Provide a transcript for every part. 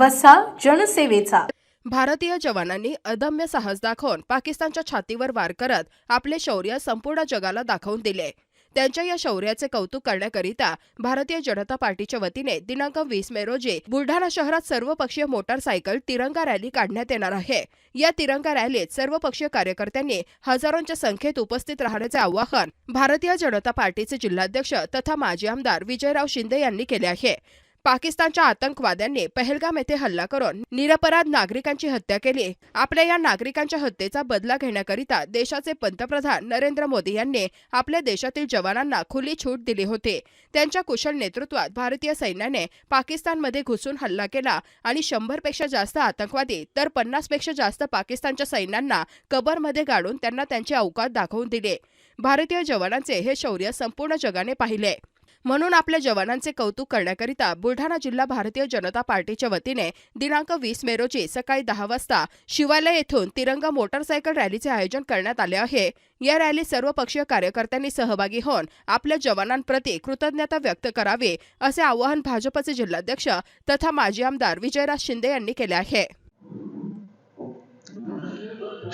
वसा जनसेवेचा. भारतीय जवानांनी अदम्य साहस दाखवून पाकिस्तानच्या छातीवर वार करत आपले शौर्य संपूर्ण जगाला दाखवून दिले. त्यांच्या या शौर्याचे कौतुक करण्याकरिता भारतीय जनता पार्टीच्या वतीने दिनांक वीस मे रोजी बुलढाणा शहरात सर्वपक्षीय मोटारसायकल तिरंगा रॅली काढण्यात येणार आहे. या तिरंगा रॅलीत सर्वपक्षीय कार्यकर्त्यांनी हजारोंच्या संख्येत उपस्थित राहण्याचे आवाहन भारतीय जनता पार्टीचे जिल्हाध्यक्ष तथा माजी आमदार विजयराव शिंदे यांनी केले आहे. पाकिस्तानच्या आतंकवाद्यांनी पहलगाम येथे हल्ला करून निरपराध नागरिकांची हत्या केली आपल्या या नागरिकांच्या हत्येचा बदला घेण्याकरिता देशाचे पंतप्रधान नरेंद्र मोदी यांनी आपल्या देशातील जवानांना खुली छूट दिली होती. त्यांच्या कुशल नेतृत्वात भारतीय सैन्याने पाकिस्तानमध्ये घुसून हल्ला केला आणि शंभरपेक्षा जास्त आतंकवादी तर पन्नासपेक्षा जास्त पाकिस्तानच्या सैन्यांना कबरमध्ये गाडून त्यांना त्यांचे अवकात दाखवून दिले. भारतीय जवानांचे हे शौर्य संपूर्ण जगाने पाहिले. म्हणून आपल्या जवानांचे कौतुक करण्याकरिता बुलढाणा जिल्हा भारतीय जनता पार्टीच्या वतीने दिनांक वीस मे रोजी सकाळी दहा वाजता शिवालय येथून तिरंगा मोटारसायकल रॅलीचे आयोजन करण्यात आले आहे. या रॅलीत सर्व पक्षीय कार्यकर्त्यांनी सहभागी होऊन आपल्या जवानांप्रती कृतज्ञता व्यक्त करावी असे आवाहन भाजपचे जिल्हाध्यक्ष तथा माजी आमदार विजयराज शिंदे यांनी केले आहे.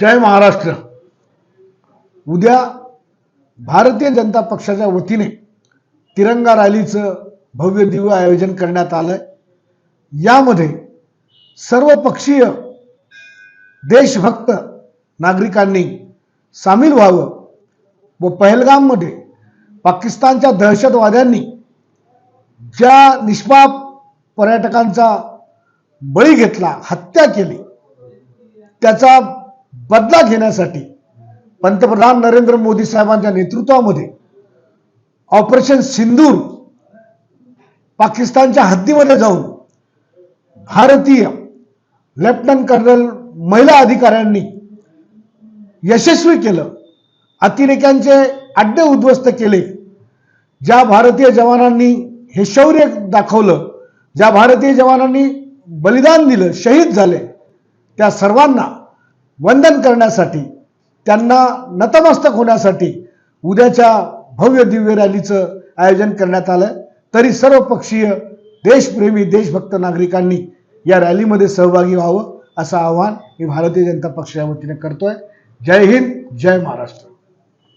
जय महाराष्ट्र. उद्या भारतीय जनता पक्षाच्या वतीने तिरंगा रॅलीचं भव्य दिव्य आयोजन करण्यात आलंय. यामध्ये सर्व पक्षीय देशभक्त नागरिकांनी सामील व्हावं व पहलगाममध्ये पाकिस्तानच्या दहशतवाद्यांनी ज्या निष्पाप पर्यटकांचा बळी घेतला हत्या केली त्याचा बदला घेण्यासाठी पंतप्रधान नरेंद्र मोदी साहेबांच्या नेतृत्वामध्ये ऑपरेशन सिंदूर पाकिस्तानच्या हद्दीमध्ये जाऊन भारतीय लेफ्टनंट कर्नल महिला अधिकाऱ्यांनी यशस्वी केलं. अतिरेक्यांचे अड्डे उद्ध्वस्त केले. ज्या भारतीय जवानांनी हे शौर्य दाखवलं ज्या भारतीय जवानांनी बलिदान दिलं शहीद झाले त्या सर्वांना वंदन करण्यासाठी त्यांना नतमस्तक होण्यासाठी उद्याच्या भव्य दिव्य रॅलीचं आयोजन करण्यात आलं. तरी सर्व पक्षीय देशप्रेमी देशभक्त नागरिकांनी या रॅलीमध्ये सहभागी व्हावं असं आवाहन मी भारतीय जनता पक्षाच्या वतीने करतोय. जय हिंद जय महाराष्ट्र.